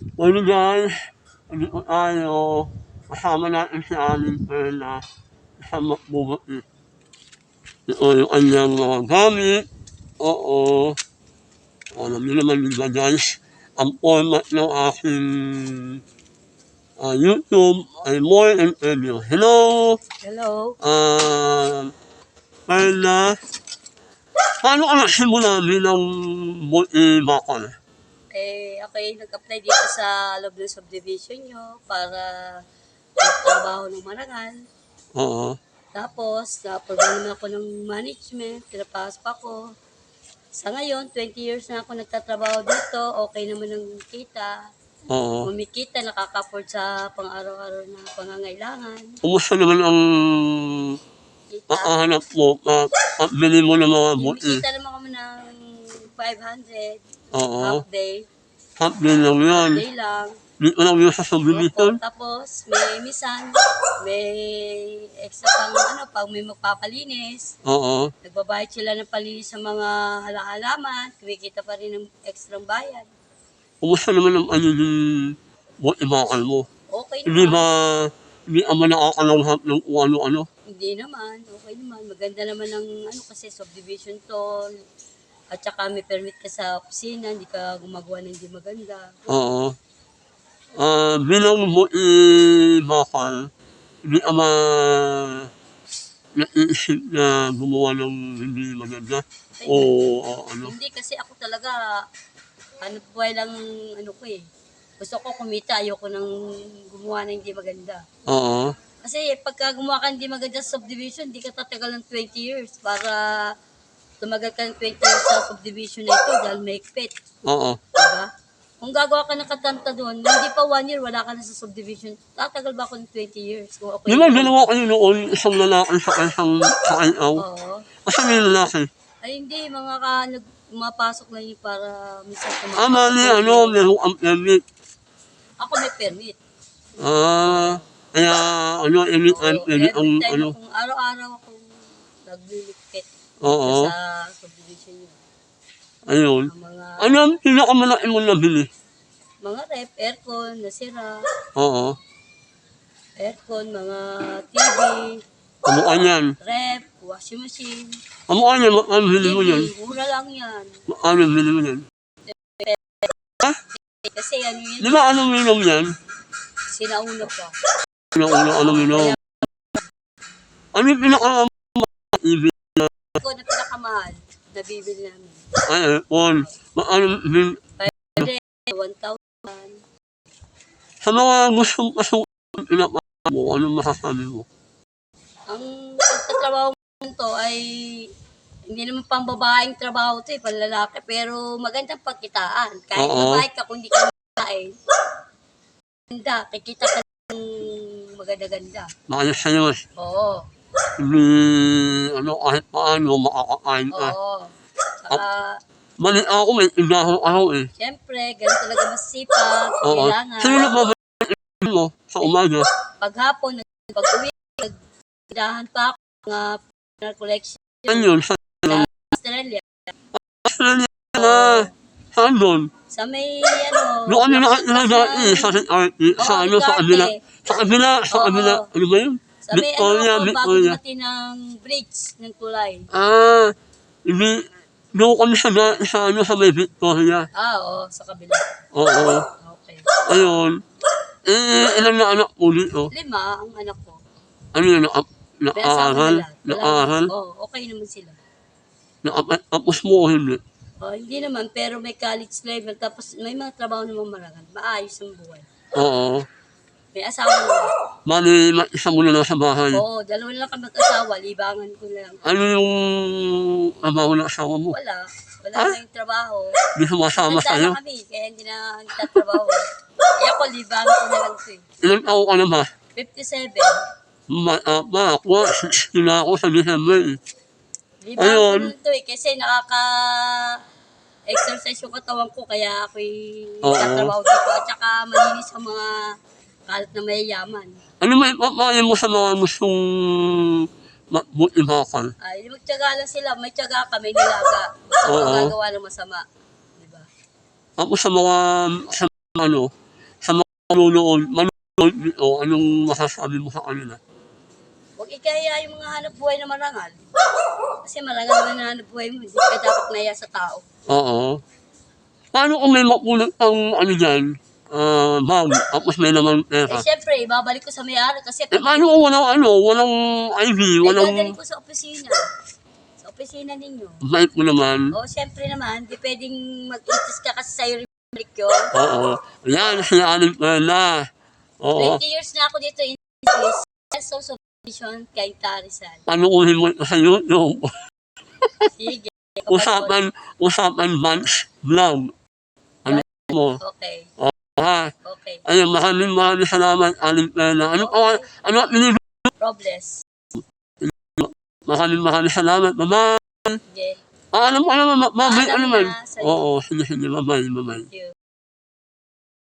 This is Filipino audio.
Well guys, dito tayo. Kasama natin si Aling Perla. Isang magbubuti. Ito yung kanyang mga gamit. Oo. Alam niyo naman diba guys, ang format ng aking ah, YouTube ay more interview. Hello! Hello. Ah, Perla, paano ka nagsimula bilang buti bakal? Eh, ako ay nag-apply dito sa loob ng subdivision nyo para magtrabaho ng marangal. Oo. Tapos, na-approve naman ako ng management, pinapasok ako. Sa ngayon, 20 years na ako nagtatrabaho dito, okay naman ang kita. Oo. Kumikita, nakaka-afford sa pang-araw-araw na pangangailangan. Kumusta naman ang Kita. makahanap mo at at bili mo ng mga buti? Kumikita naman kami ng 500, Oo. half day, Happy lang yan. day lang. Dito lang yun sa Opo, tapos may misan, may extra pang ano, pag may magpapalinis. Oo. Nagbabayad sila ng palinis sa mga halahalaman, kumikita pa rin ng extra bayad. Kumusta naman ang ano yung buti bakal mo? Okay Hindi naman. ba, hindi ka man nakakalanghap ng kung ano-ano? Hindi naman, okay naman. Maganda naman ang ano kasi subdivision to. At saka may permit ka sa opisina, hindi ka gumagawa ng hindi maganda. Oo. Ah, bilang buti bakal, hindi ka ma naiisip na gumawa ng hindi maganda? O ah, ano? Hindi kasi ako talaga, ano buhay lang ano ko eh. Gusto ko kumita, ayoko nang gumawa ng hindi maganda. Oo. Kasi pagka gumawa ka hindi maganda sa subdivision, hindi ka tatagal ng 20 years para tumagal ka ng 20 years sa subdivision na ito dahil may pet. Oo. Diba? Kung gagawa ka ng katanta doon, hindi pa one year, wala ka na sa subdivision. Tatagal ba ako ng 20 years? Kung okay. Di ba dalawa kayo noon, isang lalaki sa isang sa kainaw? Oo. Kasi may lalaki. Ay hindi, mga ka, nag, mapasok lang yun para minsan Ah, mali, ano, meron ang permit. Ako may permit. Ah, kaya, ano, Oo, an, ini, ang, ano, akong araw-araw akong nagliligpit oo, sa subdivision yun. ayun. Ang mga, Ano ang pinakamalaki mo nabili? mga rep, aircon, nasira, Oo. aircon, mga TV, Kamukha niyan. rep, washing machine, Kamukha niyan, makano bili mo yan? TV, mura lang yan. Makano bili mo yan? Kasi ano yun, Di ba anong minom yan? sinauna pa. Ano, ano, anong minom? Ano yung pinaka na pinakamahal, nabibili namin. Ay, aircon. Maano, bil- 1,000. sa mga gustong pasok pinaka mo, anong masasabi mo? Ang pagtatrabaho mo to ay hindi naman pang babaeng trabaho to eh, panlalaki. Pero magandang pagkitaan. Kahit Oo. babae ka, kung di ka babae, ganda, kikita ka ng maganda-ganda. Maayos sa'yo. Oo, Hindi, ano, kahit paano, makakakain ka. oo. Saka, Mali ako, may igaho ako eh. syempre, ganun talaga masipag, Oo. kailangan. Sino nagbabalik mo sa umaga? Paghapon, pag-uwi, nagdahan pa ako mga pinal collection Saan yun? Sa sa Australia. Australia na. Saan doon? Sa may, ano, Doon kami nakatira dati sa St. Arty. Sa Oo, ano, sa kabila. Sa kabila, sa Oo. kabila. Ano ba yun? Sa may Victoria, ano bago Victoria. dumating ng bridge ng tulay. Ah, hindi. Doon kami sa, sa ano, sa may Victoria. Ah, oo, sa kabila. Oo. Okay. Ayun. Eh, ilan na anak mo dito? Lima ang anak ko. Ano yun? Na, naaral? Naaral? Oo, okay naman sila. Nakapos mo o hindi? Oh, hindi naman, pero may college level. Tapos may mga trabaho naman marangal. Maayos ang buhay. Oo. May asawa na. Mali, ma- isa mo na lang sa bahay. Oo, dalawa na lang kami mag-asawa. Libangan ko lang. Ano yung trabaho ng asawa mo? Wala. Wala Ah? na yung trabaho. Hindi sumasama sa'yo? na kami, kaya hindi na nagtatrabaho. Kaya ako, libangan ko na lang ito eh. Ilang taon ka na ba? 57. Ma, uh, ma, ako, 60 na ako sa December. Ayun. ano to eh, kasi nakaka exercise yung katawan ko kaya ako'y Oo. tatrabaho dito at saka malinis ang mga kalat na mayayaman. Ano may papayo mo sa mga gustong mabuti bakal? Ay, magtyaga lang sila, may tyaga ka, may nilaga. Basta Oo. kung gagawa ng masama. Di ba? Ako sa mga, sa mga ano, manunood, manunood nito, anong masasabi mo sa kanila? Huwag ikaya yung mga hanap buhay na marangal. Kasi marangal na hanap buhay mo. Hindi ka dapat naya sa tao. Oo. Paano kung may makulot ang ano dyan, ah, bag, tapos may naman Eh, pera? syempre, ibabalik ko sa may-ari kasi Eh, paano kung walang ano, walang eh, walang... dadalhin ko sa opisina. Sa opisina ninyo. Bait mo naman. O, syempre naman, di pwedeng mag-itis ka kasi sa'yo rin balik yun. Oo. Yan, sinaanin ko na. Oo. 20 years na ako dito in this. So, submission kay Tarizal. Panukuhin mo ito sa YouTube. Sige. Usapan, usapan bunch vlog. Ano mo? Okay. Ha? Okay. Ayun, maraming maraming salamat, Aling Pena. Ano pa, ano, ano, Robles. maraming maraming salamat. Bye-bye. Sige. Ah, alam ko naman, mabay, ano man. sa'yo. Oo, sige, sige, bye-bye, bye-bye. Thank you.